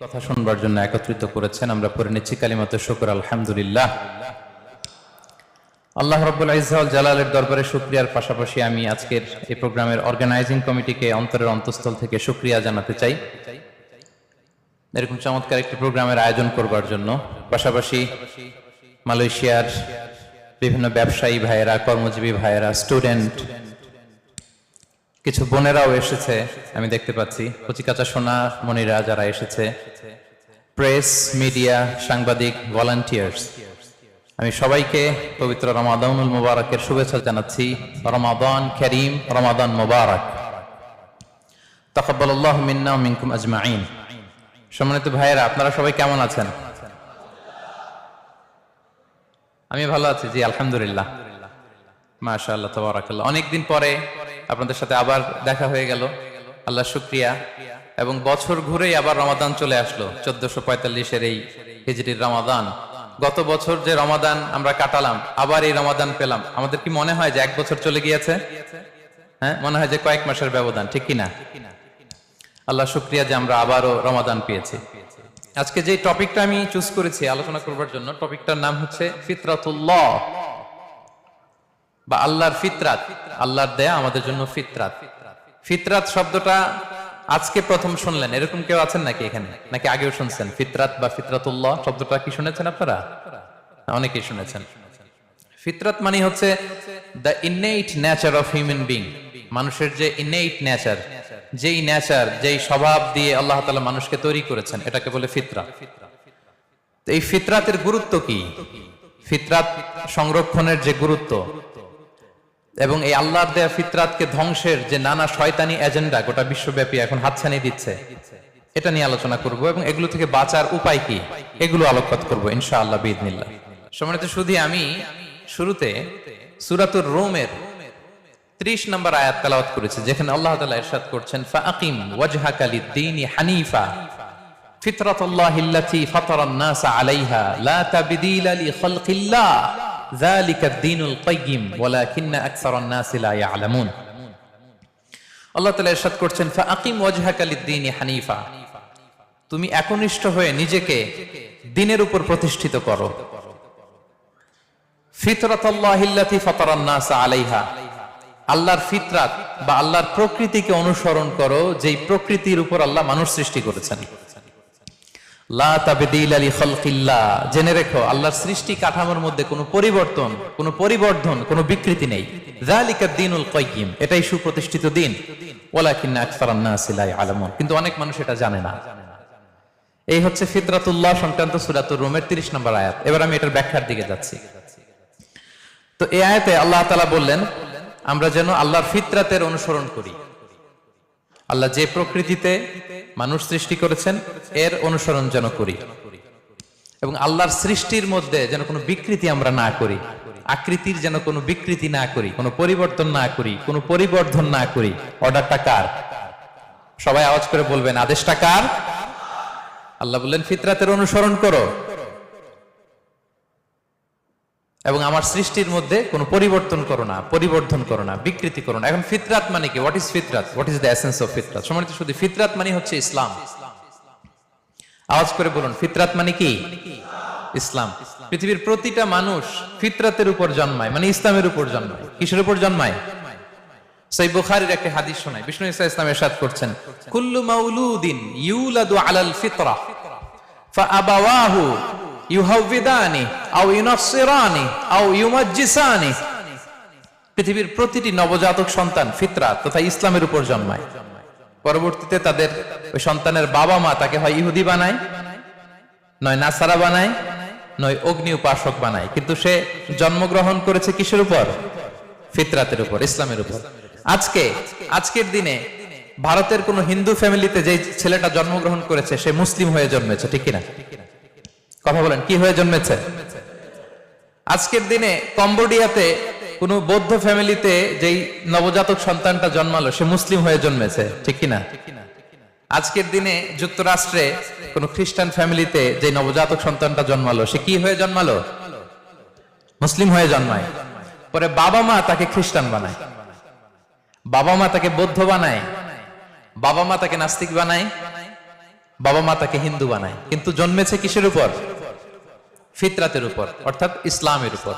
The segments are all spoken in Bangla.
কথা শুনবার জন্য একত্রিত করেছেন। আমরা পড়ে নিচ্ছি কালিমাত শুকর, আলহামদুলিল্লাহ। আল্লাহ রব্বুল ইজাউল জালালের দরবারে শুক্রিয়ার পাশাপাশি আমি আজকের এই প্রোগ্রামের অর্গানাইজিং কমিটিকে অন্তরের অন্তঃস্থল থেকে শুক্রিয়া জানাতে চাই। এরকম চমৎকার একটি প্রোগ্রামের আয়োজন করবার জন্য। পাশাপাশি মালয়েশিয়ার বিভিন্ন ব্যবসায়ী ভাইয়েরা, কর্মজীবী ভাইয়েরা স্টুডেন্ট কিছু বোনেরাও এসেছে, আমি দেখতে পাচ্ছি। কচিকাচা সোনা মনিরা যারা এসেছে। প্রেস, মিডিয়া, সাংবাদিক ভলান্টিয়ার্স আমি সবাইকে পবিত্র রমাদানুল মুবারকের শুভেচ্ছা জানাচ্ছি। রমাদান করিম, রমাদান মুবারক। তকব্বাল্লাহ মিন্না মিনকুম আজমাইন। সম্মানিত ভাইয়েরা, আপনারা সবাই কেমন আছেন? আমি ভালো আছি, জি, আলহামদুলিল্লাহ। মাশা আল্লাহ তবরাকাল্লাহ। অনেকদিন পরে আপনাদের সাথে আবার দেখা হয়ে গেল। আল্লাহ শুক্রিয়া। এবং বছর ঘুরেই আবার রমাদান চলে আসলো, চোদ্দশো পঁয়তাল্লিশের এই হিজরির রমাদান। গত বছর যে রমাদান আমরা কাটালাম, আবার এই রমাদান পেলাম। আমাদের কি মনে হয় যে এক বছর চলে গিয়েছে? হ্যাঁ মনে হয় যে কয়েক মাসের ব্যবধান, ঠিক কিনা? আল্লাহ শুক্রিয়া যে আমরা আবারও রমাদান পেয়েছি। আজকে যে টপিকটা আমি চুজ করেছি আলোচনা করবার জন্য, টপিকটার নাম হচ্ছে ফিতরাতুল্লাহ বা আল্লাহর ফিতরাত। আল্লাহর দেয়া আমাদের জন্য ফিতরাত। ফিতরাত শব্দটা আজকে প্রথম শুনলেন। এরকম কেউ আছেন নাকি এখানে? নাকি আগেও শুনছেন? ফিতরাত বা ফিতরাতুল্লাহ, শব্দটা কি শুনেছেন আপনারা? অনেকেই শুনেছেন। ফিতরাত মানে হচ্ছে the innate nature of human being মানুষের যে ইনেইট নেচার যেই নেচার যেই স্বভাব দিয়ে আল্লাহ তাআলা মানুষকে তৈরি করেছেন, এটাকে বলে ফিতরা এই ফিতরাতের গুরুত্ব কি? ফিতরাত সংরক্ষণের যে গুরুত্ব এবং এই আল্লাহর দেয়া ফিতরাতকে ধ্বংসের যে নানা শয়তানি এজেন্ডা গোটা বিশ্বব্যাপী এখন হাতছানি দিচ্ছে, এটা নিয়ে আলোচনা করব এবং এগুলো থেকে বাঁচার উপায় কি, এগুলো আলোকপাত করব ইনশাআল্লাহ বিদনিল্লাহ সম্মানিত শুধু আমি শুরুতে সুরাতুর রোমের 30 নম্বর আয়াত তেলাওয়াত করেছি, যেখানে আল্লাহ তাআলা ইরশাদ করছেন, ফাআকিম ওয়াজহাকা লিদ-দীনি হানিফা, ফিতরাতুল্লাহি আল্লাতী ফাতারান নাস আলাইহা, লা তাবদীলা লিখালকিল্লাহ তুমি একনিষ্ঠ হয়ে নিজেকে দিনের উপর প্রতিষ্ঠিত করো। আলাইহা আল্লাহর ফিতরাত বা আল্লাহর প্রকৃতিকে অনুসরণ করো, যেই প্রকৃতির উপর আল্লাহ মানুষ সৃষ্টি করেছেন লা তাবদীল আলি খালকিল্লাহ জেনে রেখো, আল্লাহর সৃষ্টি কাঠামোর মধ্যে কোনো পরিবর্তন, কোনো পরিবর্ধন, কোনো বিকৃতি নেই। এটাই সুপ্রতিষ্ঠিত দিন কিন্তু অনেক মানুষ এটা জানে না। এই হচ্ছে ফিতরাতুল্লাহ সংক্রান্ত সূরাতুর রুমের 30 নম্বর আয়াত। এবার আমি এটার ব্যাখ্যার দিকে যাচ্ছি। তো এই আয়াতে আল্লাহ তাআলা বললেন, আমরা যেন আল্লাহর ফিতরাতের অনুসরণ করি। আল্লাহ যে প্রকৃতিতে মানুষ সৃষ্টি করেছেন, এর অনুসরণ যেন করি। এবং আল্লাহর সৃষ্টির মধ্যে যেন কোনো বিকৃতি আমরা না করি, আকৃতির যেন কোনো বিকৃতি না করি, কোনো পরিবর্তন না করি, কোনো পরিবর্ধন না করি। অর্ডারটা কার? সবাই আওয়াজ করে বলবেন, আদেশটা কার? আল্লাহ বললেন, ফিতরাতের অনুসরণ করো। এবং আমার সৃষ্টির মধ্যে কোনো পরিবর্তন করো না, পরিবর্ধন করো না, বিকৃতি করো না। এখন ফিতরাত মানে কি? What is Fitrat? What is the essence of ফিতরাত? সম্মানিত শুধু ফিতরাত মানে হচ্ছে ইসলাম। আওয়াজ করে বলুন, ফিতরাত মানে কি? ইসলাম। পৃথিবীর প্রতিটা মানুষ ফিতরাতের উপর জন্মায় মানে ইসলামের উপর জন্মায়। কিসের উপর জন্মায়? সেই বুখারীর একটা হাদিস শোনায়। বিষ্ণু ইসা ইসলাম এরশাদ করছেন, কুল্লু মাউলুদিন ইউলাদু আলাল ফিতরা ফাআবাওয়াহু ইউহাউবিদানি আও ইউনাসসিরানি আও ইউমাজ্জিসানি। পৃথিবীর প্রতিটি নবজাতক সন্তান ফিতরা তথা ইসলামের উপর জন্মায়। পরবর্তীতে তাদের ওই সন্তানের বাবা মা তাকে হয় ইহুদি বানায়, নয় নাসারা বানায়, নয় অগ্নি উপাসক বানায়। কিন্তু সে জন্মগ্রহণ করেছে কিসের উপর? ফিতরাতের উপর, ইসলামের উপর। আজকে, আজকের দিনে ভারতের কোন হিন্দু ফ্যামিলিতে যে ছেলেটা জন্মগ্রহণ করেছে, সে মুসলিম হয়ে জন্মেছে, ঠিক কিনা? কথা বলেন, কি হয়ে জন্মেছে? আজকের দিনে কম্বোডিয়াতে কোন বৌদ্ধ ফ্যামিলিতে যেই নবজাতক সন্তানটা জন্মালো, সে মুসলিম হয়ে জন্মেছে, ঠিক কিনা? আজকের দিনে যুক্তরাষ্ট্রে কোন খ্রিস্টান ফ্যামিলিতে যে নবজাতক সন্তানটা জন্মালো, সে কি হয়ে জন্মালো? মুসলিম হয়ে জন্মায়। পরে বাবা মা তাকে খ্রিস্টান বানায়। বাবা মা তাকে বৌদ্ধ বানায়। বাবা মা তাকে নাস্তিক বানায়। বাবা মা তাকে হিন্দু বানায়। কিন্তু জন্মেছে কিসের উপর? ফিতরাতের উপর, অর্থাৎ ইসলামের উপর।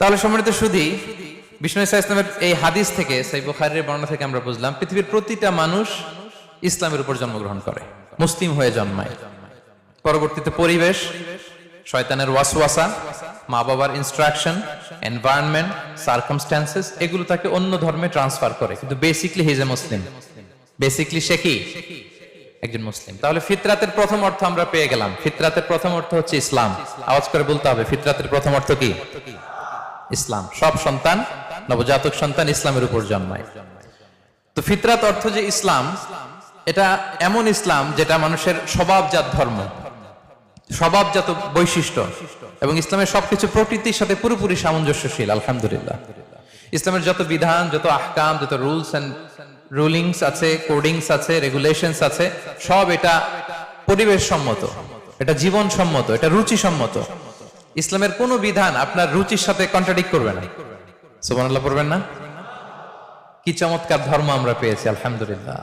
তাহলে সম্মানিত শুধু বিষ্ণু ইসা ইসলামের এই হাদিস থেকে, সেই বুখারের বর্ণনা থেকে আমরা বুঝলাম, পৃথিবীর প্রতিটা মানুষ ইসলামের উপর জন্মগ্রহণ করে, মুসলিম হয়ে জন্মায়। পরবর্তীতে পরিবেশ, শয়তানের ওয়াসওয়াসা মা বাবার ইনস্ট্রাকশন এনভায়রনমেন্ট সার্কামস্ট্যান্সেস এগুলো তাকে অন্য ধর্মে ট্রান্সফার করে। কিন্তু basically his a Muslim basically সে কি? একজন মুসলিম। তাহলে ফিতরাতের প্রথম অর্থ আমরা পেয়ে গেলাম। ফিতরাতের প্রথম অর্থ হচ্ছে ইসলাম। আওয়াজ করে বলতে হবে, ফিতরাতের প্রথম অর্থ কি? ইসলাম। সব সন্তান, নবজাতক সন্তান ইসলামের উপর জন্মায়। তো ফিতরাত অর্থ যে ইসলাম, এটা এমন ইসলাম যেটা মানুষের স্বভাবজাত ধর্ম, স্বভাবজাত বৈশিষ্ট্য, এবং ইসলামের সবকিছু প্রকৃতির সাথে পুরোপুরি সামঞ্জস্যশীল, আলহামদুলিল্লাহ। ইসলামের যত বিধান, যত আহকাম, যত রুলস এন্ড রুলিংস আছে কোডিংস আছে রেগুলেশনস আছে, সব এটা পরিবেশ সম্মত এটা জীবন সম্মত এটা রুচি সম্মত ইসলামের কোন বিধান আপনার রুচির সাথে কন্ট্রাডিক্ট করবে না। সুবহানাল্লাহ পড়বেন না? কি চমৎকার ধর্ম আমরা পেয়েছি, আলহামদুলিল্লাহ।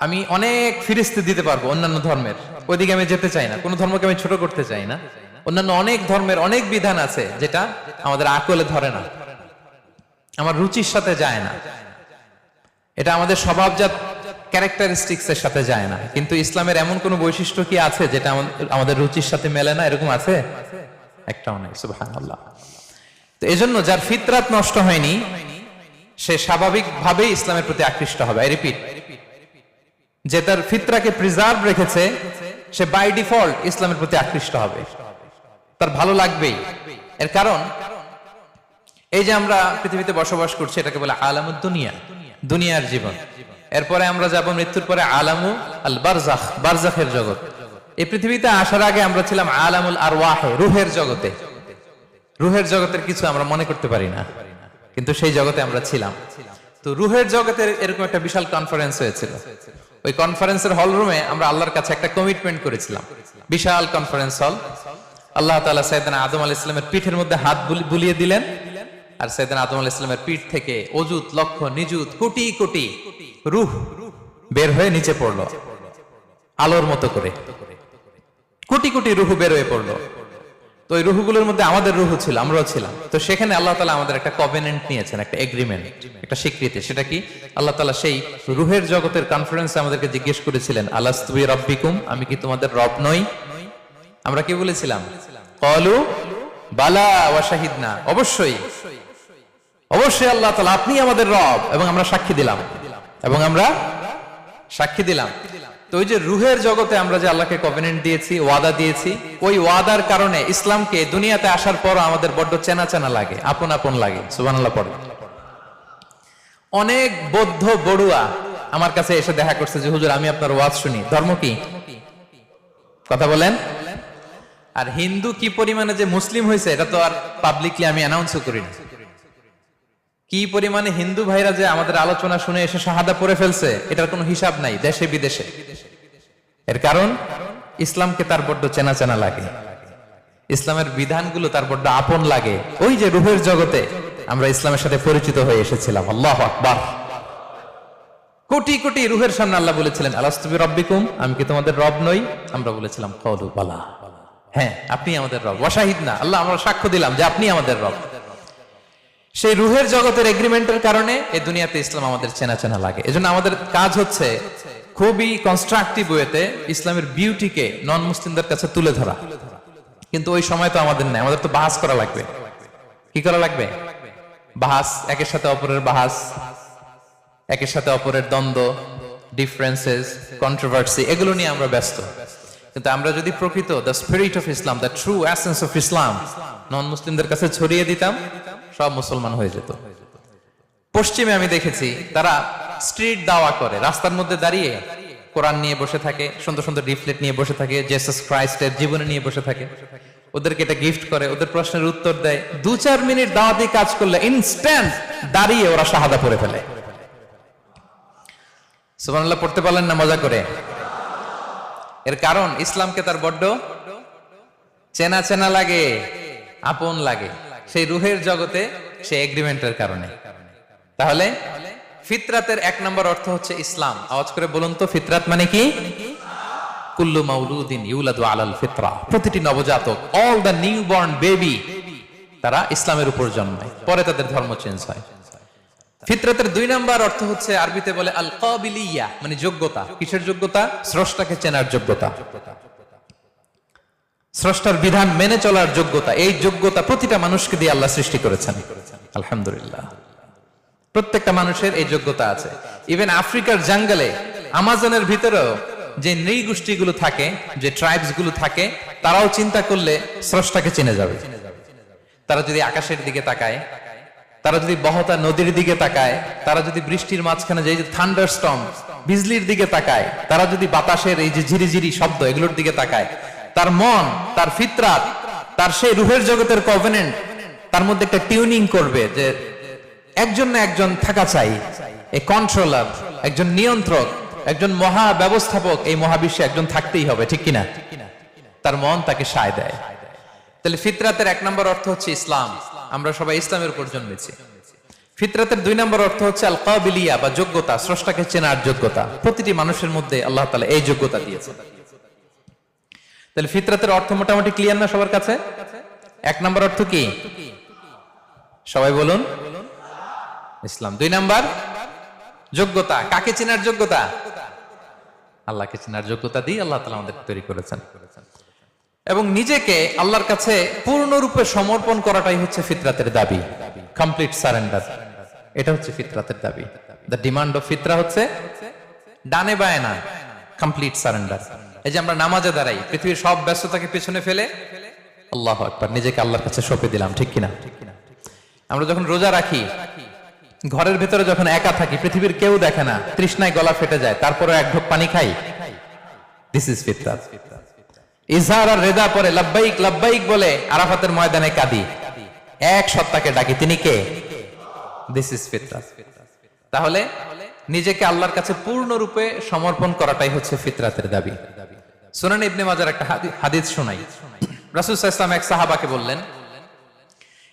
আমি অনেক ফিরিস্তি দিতে পারব অন্যান্য ধর্মের। ওইদিকে আমি যেতে চাই না, কোনো ধর্মকে আমি ছোট করতে চাই না। অন্যান্য অনেক ধর্মের অনেক বিধান আছে যেটা আমাদের আকলে ধরে না। আমার রুচির সাথে যায় না। এটা আমাদের স্বভাবজাত ক্যারেক্টারিস্টিক্স এর সাথে যায় না। কিন্তু ইসলামের এমন কোন বৈশিষ্ট্য কি আছে যেটা আমাদের- রুচির সাথে মেলে না? এরকম আছে? একটাও নাই তো এজন্য যার ফিতরাত নষ্ট হয়নি, সে স্বাভাবিক স্বাভাবিকভাবেই ইসলামের প্রতি আকৃষ্ট হবে। রিপিট যে তার ফিতরাকে প্রিজার্ভ রেখেছে, সে বাই ডিফল্ট ইসলামের প্রতি আকৃষ্ট হবে। তার ভালো লাগবেই। এর কারণ, এই যে আমরা পৃথিবীতে বসবাস করছি, এটাকে বলে আলামুদ দুনিয়া দুনিয়ার জীবন। এরপরে আমরা যাব মৃত্যুর পরে আলামু আল বারজাখ, বারজাখের জগৎ। এই পৃথিবীতে আসার আগে আমরা ছিলাম আলামুল আর ওয়াহে রুহের জগতে। রুহের জগতের কিছু আমরা মনে করতে পারি না, কিন্তু সেই জগতে আমরা ছিলাম। তো রুহের জগতের এরকম একটা বিশাল কনফারেন্স হয়েছিল। ওই কনফারেন্সের হল রুমে আমরা আল্লাহর কাছে একটা কমিটমেন্ট করেছিলাম। বিশাল কনফারেন্স হল আল্লাহ তালা সাইয়েদনা আদম আলাইহিস ইসলামের পিঠের মধ্যে হাত বুলি- বুলিয়ে দিলেন। আর সাইয়েদনা আদম আলাইহিস ইসলামের পিঠ থেকে অজুত লক্ষ নিযুত, কোটি কোটি রুহ বের হয়ে নিচে পড়ল। আলোর মতো করে। কোটি কোটি রুহু বের হয়ে পড়ল। তো ওই রুহুগুলোর মধ্যে আমাদের রুহু ছিল, আমরাও ছিলাম। তো সেখানে আল্লাহ তালা আমাদের একটা কভেনেন্ট নিয়েছেন, একটা এগ্রিমেন্ট একটা স্বীকৃতি। সেটা কি? আল্লাহ তালা সেই রুহের জগতের কনফারেন্সে আমাদেরকে জিজ্ঞেস করেছিলেন আল্লাহ তুই রব্বিকুম আমি কি তোমাদের রব নই? আমরা কি বলেছিলাম? কলু বালা ওয়া শাহিদনা। অবশ্যই। অবশ্যই আল্লাহ তালা আপনি আমাদের রব এবং আমরা সাক্ষী দিলাম। এবং আমরা সাক্ষী দিলাম। তো ওই যে রুহের জগতে আমরা যে আল্লাহকে কভেনেন্ট দিয়েছি, ওয়াদা দিয়েছি, ওই ওয়াদার কারণে ইসলামকে দুনিয়াতে আসার পর আমাদের বড্ড চেনা চেনা লাগে আপন আপন লাগে পড়ে। অনেক বৌদ্ধ বড়ুয়া আমার কাছে এসে দেখা করছে যে, হুজুর, আমি আপনার ওয়াজ শুনি। ধর্ম কি? কথা বলেন। আর হিন্দু কি পরিমাণে যে মুসলিম হয়েছে, এটা তো আর পাবলিকলি আমি অ্যানাউন্সও করি না কি পরিমাণে হিন্দু ভাইরা যে আমাদের আলোচনা শুনে এসে শাহাদা পড়ে ফেলছে, এটার কোনো হিসাব নাই, দেশে বিদেশে। এর কারণ, ইসলামকে তার বড্ড চেনা চেনা লাগে। ইসলামের বিধানগুলো তার বড্ড আপন লাগে। ওই যে রুহের জগতে আমরা ইসলামের সাথে পরিচিত হয়ে এসেছিলাম। আল্লাহ আকবার। কোটি কোটি রুহের সামনে আল্লাহ বলেছিলেন আলাস্তুবি রব্বিকুম আমি কি তোমাদের রব নই? আমরা বলেছিলাম, কলু বালা। হ্যাঁ আপনি আমাদের রব। ওয়াশাহিদ না, আল্লাহ আমরা সাক্ষ্য দিলাম যে আপনি আমাদের রব। সেই রুহের জগতের এগ্রিমেন্টের কারণে এই দুনিয়াতে ইসলাম আমাদের চেনা চেনা লাগে। এজন্য আমাদের কাজ হচ্ছে খুবই কনস্ট্রাকটিভ ওয়েতে ইসলামের বিউটিকে নন মুসলিমদের কাছে তুলে ধরা। কিন্তু ওই সময় তো আমাদের নেই, আমাদের তো বাহাস করা লাগবে। কি করা লাগবে? বাহাস, একের সাথে অপরের বাহাস, একের সাথে অপরের দ্বন্দ্ব ডিফারেন্সেস কন্ট্রোভার্সি এগুলো নিয়ে আমরা ব্যস্ত। কিন্তু আমরা যদি প্রকৃত the spirit of Islam the true essence of Islam non মুসলিমদের কাছে ছড়িয়ে দিতাম সব মুসলমান হয়ে যেত। পশ্চিমে আমি দেখেছি, তারা স্ট্রিট দাওয়া করে, রাস্তার মধ্যে দাঁড়িয়ে কোরআন নিয়ে বসে থাকে, সুন্দর সুন্দর লিফলেট নিয়ে বসে থাকে জেসাস ক্রাইস্টের জীবনে নিয়ে বসে থাকে। ওদেরকে এটা গিফট করে, ওদের প্রশ্নের উত্তর দেয়। দু চার মিনিট দাওয়াতি কাজ করলে ইনস্ট্যান্ট দাঁড়িয়ে ওরা শাহাদা পড়ে ফেলে। সুবহানাল্লাহ, পড়তে পারলেন না মজা করে? এর কারণ, ইসলামকে তার বড্ড চেনা চেনা লাগে, আপন লাগে। সেই রুহের জগতে সেই এগ্রিমেন্টের কারণে। তাহলে ফিতরাতের এক নম্বর অর্থ হচ্ছে ইসলাম। আওয়াজ করে বলুন তো, ফিতরাত মানে কি? কুল্লু মাউলুদিন ইউলাদু আলাল ফিতরা। প্রতিটি নবজাতক all the new born baby তারা ইসলামের উপর জন্মায়। পরে তাদের ধর্ম চেঞ্জ হয়। ফিতরাতের দুই নাম্বার অর্থ হচ্ছে, আরবিতে বলে আল কাবিলিয়া মানে যোগ্যতা। কিসের যোগ্যতা? স্রষ্টাকে চেনার যোগ্যতা। স্রষ্টার বিধান মেনে চলার যোগ্যতা, এই যোগ্যতা প্রতিটা মানুষকে দিয়ে আল্লাহ সৃষ্টি করেছেন। আলহামদুলিল্লাহ। প্রত্যেকটা মানুষের এই যোগ্যতা আছে। ইভেন আফ্রিকার জাঙ্গলে, আমাজনের ভিতরেও যে নৃগোষ্ঠীগুলো থাকে, যে ট্রাইবসগুলো থাকে, তারাও চিন্তা করলে স্রষ্টাকে চিনে যাবে। তারা যদি আকাশের দিকে তাকায়, তারা যদি বহতা নদীর দিকে তাকায়, তারা যদি বৃষ্টির মাঝখানে যে থান্ডার স্টম বিজলির দিকে তাকায়, তারা যদি বাতাসের এই যে ঝিরিঝিরি শব্দ, এগুলোর দিকে তাকায় তার মন, তার ফিতরাত, তার সেই রুহের জগতের কভেনেন্ট তার মধ্যে একটা টিউনিং করবে যে একজন না একজন থাকা চাই, এ কন্ট্রোলার একজন নিয়ন্ত্রক, একজন মহা ব্যবস্থাপক, এই মহাবিশ্বে একজন থাকতেই হবে, ঠিক কিনা? তার মন তাকে সায় দেয়। তাহলে ফিতরাতের এক নম্বর অর্থ হচ্ছে ইসলাম। আমরা সবাই ইসলামের উপর জন্মেছি। ফিতরাতের দুই নম্বর অর্থ হচ্ছে আল কাবিলিয়া বা যোগ্যতা, স্রষ্টাকে চেনার যোগ্যতা। প্রতিটি মানুষের মধ্যে আল্লাহ তালা এই যোগ্যতা দিয়েছে তাহলে ফিতরাতের অর্থ মোটামুটি ক্লিয়ার না সবার কাছে? এক নম্বর অর্থ কি? সবাই বলুন। ইসলাম। দুই নাম্বার, যোগ্যতা। কাকে চেনার যোগ্যতা? আল্লাহকে চেনার যোগ্যতা দিয়ে আল্লাহ তালা আমাদের তৈরি করেছেন। এবং নিজেকে আল্লাহর কাছে পূর্ণরূপে সমর্পণ করাটাই হচ্ছে ফিতরাতের দাবি। কমপ্লিট সারেন্ডার এটা হচ্ছে ফিতরাতের দাবি। দ্য ডিমান্ড অফ ফিতরা হচ্ছে, ডানে বায়ে না কমপ্লিট সারেন্ডার এই যে আমরা নামাজে দাঁড়াই, পৃথিবীর সব ব্যস্ততাকে পেছনে ফেলে আল্লাহ একবার নিজেকে আল্লাহর কাছে সঁপে দিলাম, ঠিক কিনা? আমরা যখন রোজা রাখি, ঘরের ভেতরে যখন একা থাকি, পৃথিবীর কেউ দেখে না, তৃষ্ণায় গলা ফেটে যায় তারপরে এক ঢোক পানি খাই। দিস ইজ ফিতরাত ইজহার আর রেদা পরে লাব্বাইক লাব্বাইক বলে আরাফাতের ময়দানে কাঁদি। এক সত্তাকে ডাকি, তিনি কে? দিস ইজ ফিতরাত তাহলে নিজেকে আল্লাহর কাছে পূর্ণরূপে সমর্পণ করাটাই হচ্ছে ফিতরাতের দাবি। সুনান ইবনে মাজার একটা হাদিস শোনাই। রাসূল ওয়াসাল্লাম এক সাহাবাকে বললেন,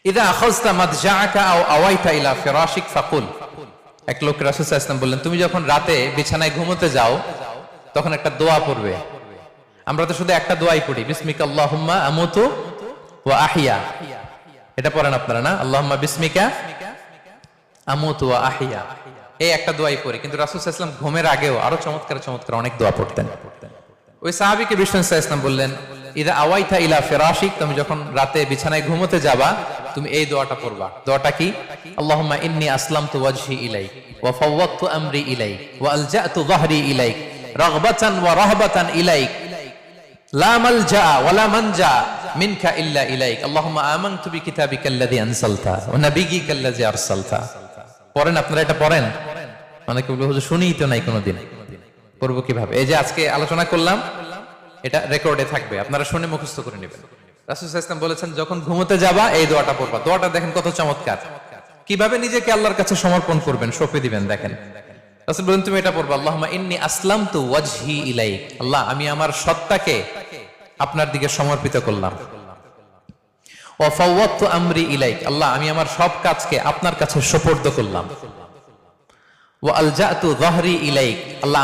ইদা আখাযতা মাদজাআকা আও আওয়াইতা ইলা ফিরাশিক ফাকুল। এক লোক রাসূল ওয়াসাল্লাম বললেন, তুমি যখন রাতে বিছানায় ঘুমোতে যাও, তখন একটা দোয়া পড়বে। আমরা তো শুধু একটা দোয়াই পড়ি, বিসমিকা আল্লাহুম্মা আমুতু ওয়া আহিয়া। এটা পড়েন আপনারা না? আল্লাহুম্মা বিসমিকা আমুতু ওয়া আহিয়া। এই একটা দোয়াই পড়ি, কিন্তু রাসূল ওয়াসাল্লাম ঘুমের আগেও আরও চমৎকার চমৎকার অনেক দোয়া পড়তেন। ওই সাহাবিকে বিষ্ণু ইসলাম বললেন, ইদা আওয়াইথা ইলা ফেরাশিক, তুমি যখন রাতে বিছানায় ঘুমোতে যাবা, তুমি এই দোয়াটা পড়বা। দোয়াটা কি? আল্লাহুম্মা ইন্নি আসলাম তু ওয়াজহি ইলাইক, ওয়া ফাওয়াদতু আমরি ইলাইক, ওয়া আলজাতু যাহরি ইলাইক, রাগবাতান ওয়া রাহবাতান ইলাইক, লা মালজা ওয়া লা মানজা মিনকা ইল্লা ইলাইক, আল্লাহুম্মা আমানতু বিকিতাবিকা আল্লাযী আনসালতা ওয়া নাবিয়িকা আল্লাযী আরসালতা। পড়েন, আপনারা এটা পড়েন? অনেকে বলবে, হুজুর, শুনিই তো নাই কোনোদিন। পড়ব কীভাবে? এই যে আজকে আলোচনা করলাম, এটা রেকর্ডে থাকবে, আপনারা শুনে মুখস্থ করে নেবেন। রাসূল ইসলাম বলেছেন, যখন ঘুমোতে যাবা, এই দোয়াটা পড়বা। দোয়াটা দেখেন কত চমৎকার। কীভাবে নিজেকে আল্লাহর কাছে সমর্পণ করবেন, সঁপে দিবেন, দেখেন। রাসূল বলেন, তুমি এটা পড়বা ইন্নী আসলামতু ওয়াজহি ইলাইক। আল্লাহ, আমি আমার সত্তাকে আপনার দিকে সমর্পিত করলাম। আমরি ইলাইক। আল্লাহ, আমি আমার সব কাজকে আপনার কাছে সোপর্দ করলাম।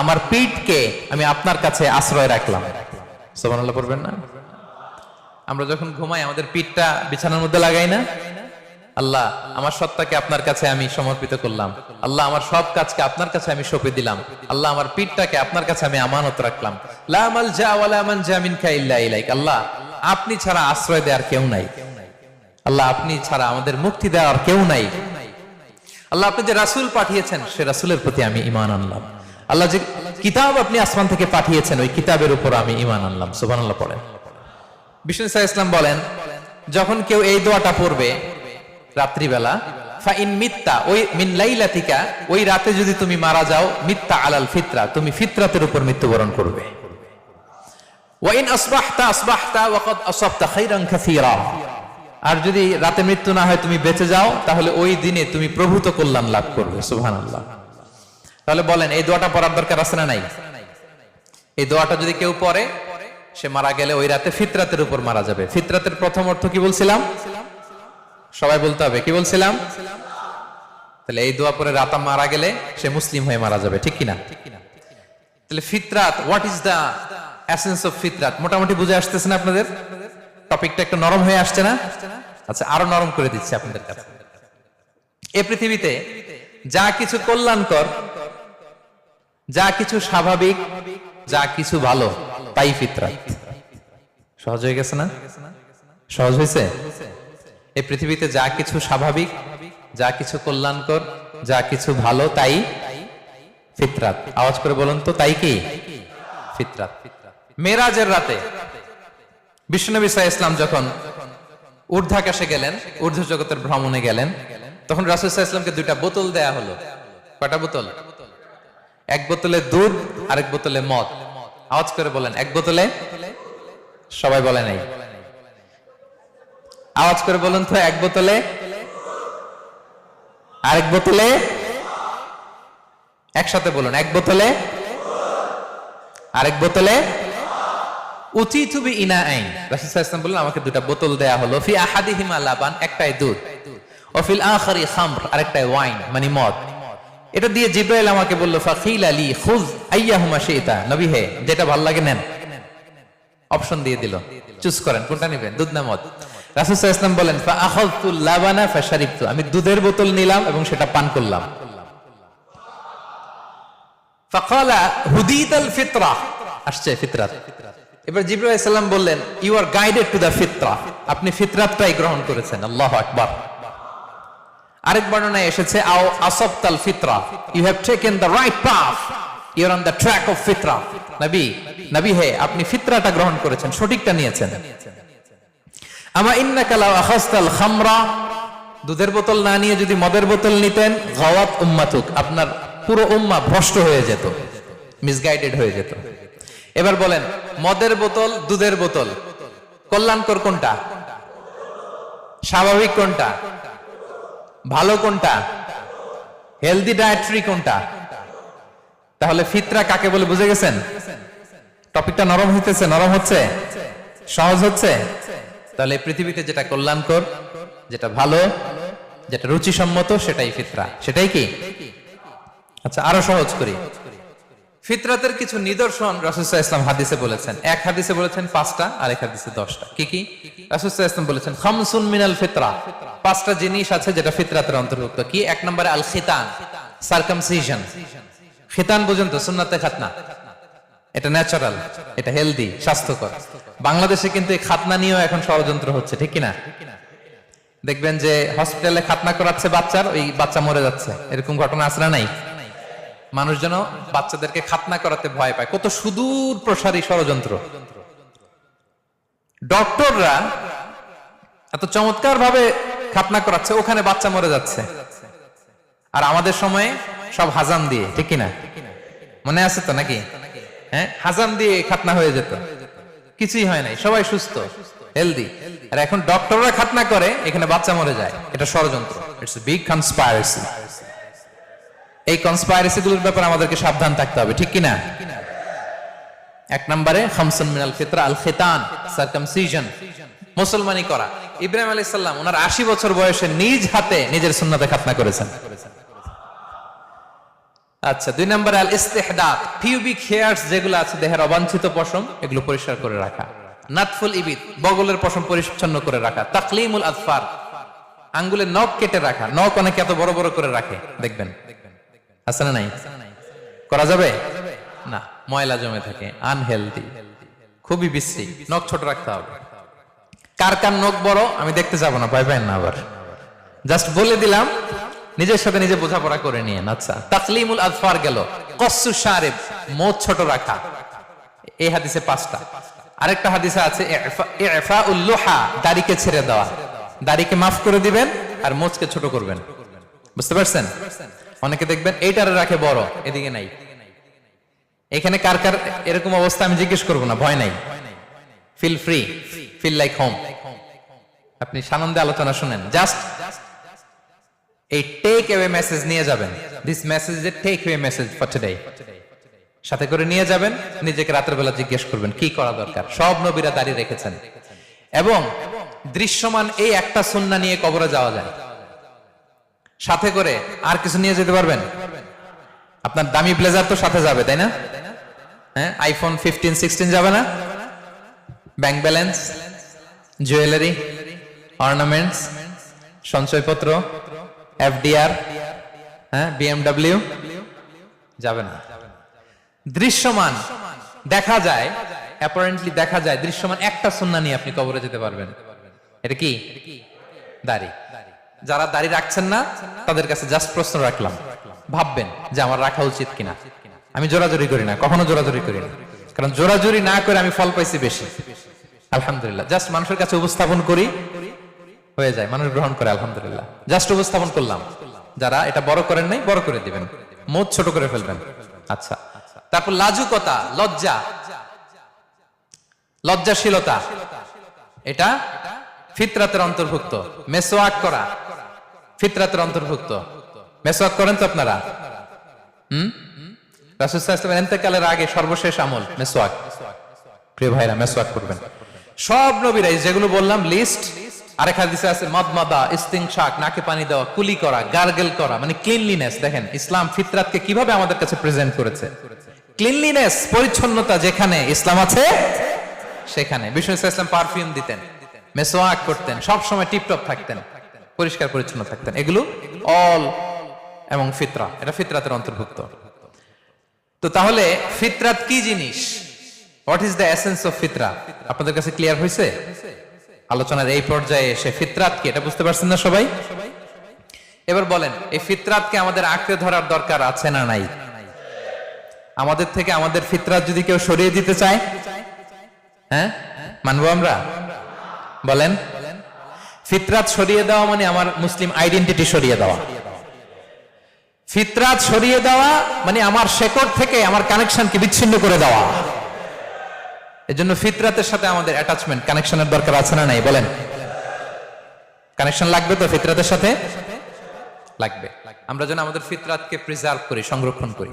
আমার পিঠকে আমি আপনার কাছে আশ্রয় রাখলাম। সুবহানাল্লাহ পড়বেন না? আমরা যখন ঘুমাই, আমাদের পিঠটা বিছানার মধ্যে লাগাই না? আল্লাহ, আমার সত্তাকে আপনার কাছে আমি সমর্পিত করলাম। আল্লাহ, আমার সব কাজকে আপনার কাছে আমি সঁপে দিলাম। আল্লাহ, আমার পিঠটাকে আপনার কাছে আমি আমানত রাখলাম। মানজা মিনকা ইল্লা ইলাইক। আল্লাহ, আপনি ছাড়া আশ্রয় দেওয়ার কেউ নাই। আল্লাহ, আপনি ছাড়া আমাদের মুক্তি দেওয়ার কেউ নাই। আল্লাহ আপনি যে রাসূল পাঠিয়েছেন, সে রাসূলের প্রতি আমি ঈমান আনলাম। আল্লাহ যে কিতাব আপনি আসমান থেকে পাঠিয়েছেন, ওই কিতাবের উপর আমি ঈমান আনলাম। সুবহানাল্লাহ পড়েন। বিষ্ণু সাহা ইসলাম বলেন, যখন কেউ এই দোয়াটা পড়বে রাত্রিবেলা, ফাইন মিথ্যা ওই লাইলাতিকা, ওই রাতে যদি তুমি মারা যাও মিথ্যা আলাল ফিতরা, তুমি ফিতরাতের উপর মৃত্যুবরণ করবে। আর যদি রাতে মৃত্যু না হয় তুমি বেঁচে যাও, তাহলে ওই দিনে তুমি প্রভূত কল্যাণ লাভ করবে, সুবহানাল্লাহ। তাহলে বলেন, এই দোয়াটা পড়ার দরকার আছে না নাই? এই দোয়াটা যদি কেউ পড়ে, সে মারা গেলে ওই রাতে ফিতরাতের উপর মারা যাবে। ফিতরাতের প্রথম অর্থ কি বলছিলাম? সবাই বলতে হবে, কি বলছিলাম? তাহলে এই দোয়া পরে রাতা মারা গেলে সে মুসলিম হয়ে মারা যাবে, ঠিক কিনা? তাহলে ফিতরাত what is the essence of ফিতরাত? মোটামুটি বুঝে আসতেছে না আপনাদের? টপিকটা একটু নরম হয়ে আসছে না? আচ্ছা আরও নরম করে দিচ্ছি আপনাদের কাছে। এ পৃথিবীতে যা কিছু কল্যাণকর, যা কিছু স্বাভাবিক, যা কিছু ভালো, তাই ফিতরাত সহজ হয়ে গেছে না? সহজ হয়েছে? এই পৃথিবীতে যা কিছু স্বাভাবিক, যা কিছু কল্যাণকর, যা কিছু ভালো, তাই ফিতরাত। আওয়াজ করে বলুন তো, তাই কি? ফিতরাত। মেরাজের রাতে বিশ্বনবী সাহা ইসলাম যখন ঊর্ধ্বাকাশে গেলেন ঊর্ধ্ব জগতের ভ্রমণে গেলেন, তখন রাসুল সাহা ইসলামকে দুইটা বোতল দেয়া হলো। কয়টা বোতল? এক বোতলে দুধ, আরেক বোতলে মদ। আওয়াজ করে বলেন, এক বোতলে? সবাই বলে নাই। আওয়াজ করে বলুন তো, এক বোতলে? আরেক বোতলে? একসাথে বলুন, এক বোতলে? আরেক বোতলে? ইনা আইন। সাল্লাল্লাহু বললেন, আমাকে বোতল দেয়া হলো। ফি লাবান, একটাই দুধ। আখারি খামর, আরেকটাই ওয়াইন মানে মদ। এটা দিয়ে জিব্রাইল আমাকে ফাকিল আলী খুজ নবী হে, যেটা ভালো লাগে নেন। অপশন দিয়ে দিল। চুজ করেন, কোনটা নেবেন, দুধ না মদ? রাসূল বলেন লাবানা আমি দুধের বোতল নিলাম এবং সেটা পান করলাম। ফাকালা হুদিতাল ফিতরা। আসছে ফিতরাত। এবার জিব্রাইল আলাইহিস বললেন you are guided to the ফিতরা আপনি ফিতরাতটাই গ্রহণ করেছেন। আল্লাহু আকবার। আরেক বর্ণনায় এসেছে, আও আসবতাল ফিতরা। You have taken the right path you are on the track of ফিতরা নবী নবী হে, আপনি ফিতরাটা গ্রহণ করেছেন, সঠিকটা নিয়েছেন। আমা ইন্নাকা লাও আখাসতাল খামরা। দুধের বোতল না নিয়ে যদি মদের বোতল নিতেন, গাওয়াত উম্মাতুক। আপনার পুরো উম্মা ভ্রষ্ট হয়ে যেত মিসগাইডেড হয়ে যেত। এবার বলেন, মদের বোতল, দুধের বোতল, কল্যাণকর কোনটা? স্বাভাবিক কোনটা? ভালো কোনটা? হেলদি ডায়েট্রি কোনটা? তাহলে ফিতরা কাকে বলে বুঝে গেছেন? টপিকটা নরম হইতেছে, নরম হচ্ছে? সহজ হচ্ছে? তাহলে পৃথিবীতে যেটা কল্যাণকর, যেটা ভালো, যেটা রুচিসম্মত, সেটাই ফিতরা। সেটাই কি? আচ্ছা আরও সহজ করি। ফিতরাতের কিছু নিদর্শন রাসুসাহ ইসলাম হাদিসে বলেছেন। এক হাদিসে বলেছেন পাঁচটা আর এক হাদিসে দশটা। কি কি? রাসুসাহ ইসলাম বলেছেন খামসুন মিনাল ফিতরা। পাঁচটা জিনিস আছে যেটা ফিতরাতের অন্তর্ভুক্ত। কি? এক নম্বরে আল খিতান সার্কামসিশন খিতান পর্যন্ত সুন্নাতে খাতনা। এটা ন্যাচারাল এটা হেলদি স্বাস্থ্যকর। বাংলাদেশে কিন্তু এই খাতনা নিয়েও এখন ষড়যন্ত্র হচ্ছে ঠিক কিনা? দেখবেন যে হসপিটালে খাতনা করাচ্ছে বাচ্চার ওই বাচ্চা মরে যাচ্ছে। এরকম ঘটনা আসরা নাই? মানুষ যেন বাচ্চাদেরকে খাতনা করাতে ভয় পায়। কত সুদূর প্রসারী ষড়যন্ত্র। ডক্টররা এত চমৎকার ভাবে খাতনা করাচ্ছে, ওখানে বাচ্চা মরে যাচ্ছে। আর আমাদের সময়ে সব হাজাম দিয়ে, ঠিক কিনা? মনে আছে তো নাকি? হ্যাঁ? হাজাম দিয়ে খাতনা হয়ে যেত। কিছুই হয় নাই, সবাই সুস্থ হেলদি আর এখন ডক্টররা খাতনা করে, এখানে বাচ্চা মরে যায়। এটা ষড়যন্ত্র। ইটস বিগ কনস্পাইরেসি এই কনস্পাইরেসি গুলোর ব্যাপারে আমাদেরকে সাবধান থাকতে হবে, ঠিক কিনা? এক নম্বরে, খামসুন মিনাল ফিতরা, আল খিতান সার্কামসিশন মুসলমানি করা। ইব্রাহিম আলাইহিস সালাম, ওনার 80 বছর বয়সে নিজ হাতে নিজের সুন্নাতে খাতনা করেছেন। আচ্ছা দুই নম্বরে, আল ইস্তেহদাত পিউবিক হেয়ারস যেগুলো আছে, দেহের অবাঞ্ছিত পশম, এগুলো পরিষ্কার করে রাখা। নাতফুল ইবিদ, বগলের পশম পরিচ্ছন্ন করে রাখা। তাকলিমুল আজফার আঙ্গুলের নখ কেটে রাখা। নখ অনেকে এত বড় বড় করে রাখে, দেখবেন। আছে না নাই? করা যাবে? না, ময়লা জমে থাকে আনহেলদি খুবই বিশ্রী, নখ ছোট রাখতে হবে। কার কার নখ বড়, আমি দেখতে যাব না, ভয় পাই না আবার। জাস্ট বলে দিলাম, নিজের সাথে নিজে বোঝাপড়া করে নিয়ে আচ্ছা তাকলিমুল আজফার গেল। কসু সারেব মোচ ছোট রাখা। এই হাদিসে পাঁচটা। আরেকটা হাদিসে আছে, ইফা উল্লোহা দাড়িকে ছেড়ে দেওয়া। দাড়িকে মাফ করে দিবেন, আর মোচকে ছোট করবেন। বুঝতে পারছেন? অনেকে দেখবেন এইটারে রাখে বড়, এদিকে নাই। এখানে কার কার এরকম অবস্থা আমি জিজ্ঞেস করব না, ভয় নাই। Feel free feel like home আপনি সানন্দে আলোচনা শুনেন। জাস্ট এই টেক অ্যাওয়ে মেসেজ নিয়ে যাবেন। This message a take away message for today সাথে করে নিয়ে যাবেন, নিজেকে রাতের বেলা জিজ্ঞেস করবেন, কি করা দরকার? সব নবীরা দাঁড়িয়ে রেখেছেন। এবং দৃশ্যমান এই একটা সুন্না নিয়ে কবরে যাওয়া যায়। সাথে করে আর কিছু নিয়ে যেতে পারবেন? আপনার দামি ব্লেজার তো সাথে যাবে, তাই না? হ্যাঁ আইফোন ফিফটিন সিক্সটিন যাবে না? ব্যাংক ব্যালেন্স জুয়েলারি অর্নামেন্টস সঞ্চয়পত্র এফডিআর হ্যাঁ বিএমডব্লিউ যাবে না। দৃশ্যমান দেখা যায় অ্যাপারেন্টলি দেখা যায়, দৃশ্যমান একটা সুন্না নিয়ে আপনি কবরে যেতে পারবেন। এটা কি? দাড়ি। যারা দাড়ি রাখছেন না, তাদের কাছে জাস্ট প্রশ্ন রাখলাম। ভাববেন যে আমার রাখা উচিত কিনা। আমি জোরাজুরি করি না, কখনো জোরাজুরি করি না। কারণ জোরাজুরি না করে আমি ফল পাইছি বেশি। আলহামদুলিল্লাহ জাস্ট মানুষের কাছে উপস্থাপন করি, হয়ে যায়, মানুষ গ্রহণ করে, আলহামদুলিল্লাহ। জাস্ট উপস্থাপন করলাম। যারা এটা বড় করেন নাই, বড় করে দিবেন। মুখ ছোট করে ফেলবেন। আচ্ছা। তারপর লাজুকতা, লজ্জা। লজ্জাশীলতা। এটা ফিতরাতের অন্তর্ভুক্ত। মেসোয়াক করা। ফিতরাতের অন্তর্ভুক্ত। মেসোয়াক করেন তো আপনারা? হুম? রাসুসাল্লামের এন্তেকালের আগে সর্বশেষ আমল মেসোয়াক প্রিয় ভাইরা মেসোয়াক করবেন। সব নবীরাই যেগুলো বললাম লিস্ট আরেক হাদিসে আছে, মদমাদা, ইস্তিংশাক, নাকে পানি দেওয়া, কুলি করা, গার্গেল করা মানে ক্লিনলিনেস দেখেন, ইসলাম ফিতরাতকে কীভাবে আমাদের কাছে প্রেজেন্ট করেছে? ক্লিনলিনেস পরিচ্ছন্নতা যেখানে, ইসলাম আছে সেখানে। বিষ্ণু ইসলাম পারফিউম দিতেন মেসোয়াক করতেন সব সময় টিপটপ থাকতেন। পরিষ্কার পরিচ্ছন্ন থাকতেন। এগুলো অল এবং ফিতরা। এটা ফিতরাতের অন্তর্ভুক্ত। তো তাহলে ফিতরাত কি জিনিস? What is the essence of ফিতরা? আপনাদের কাছে ক্লিয়ার হয়েছে? আলোচনার এই পর্যায়ে এসে ফিতরাত কি? এটা বুঝতে পারছেন না সবাই? এবার বলেন, এই ফিতরাতকে আমাদের আঁকড়ে ধরার দরকার আছে না নাই? আমাদের থেকে আমাদের ফিতরাত যদি কেউ সরিয়ে দিতে চায়? হ্যাঁ? মানবো আমরা? বলেন। ফিতরাত সরিয়ে দেওয়া মানে আমার মুসলিম আইডেন্টিটি সরিয়ে দেওয়া। ফিতরাত সরিয়ে দেওয়া মানে আমার শেকড় থেকে আমার কানেকশনকে বিচ্ছিন্ন করে দেওয়া। এজন্য ফিতরাতের সাথে আমাদের অ্যাটাচমেন্ট কানেকশনের দরকার আছে না নাই? বলেন। কানেকশন লাগবে তো ফিতরাতের সাথে? লাগবে। আমরা যেন আমাদের ফিতরাতকে প্রিজার্ভ করি, সংরক্ষণ করি।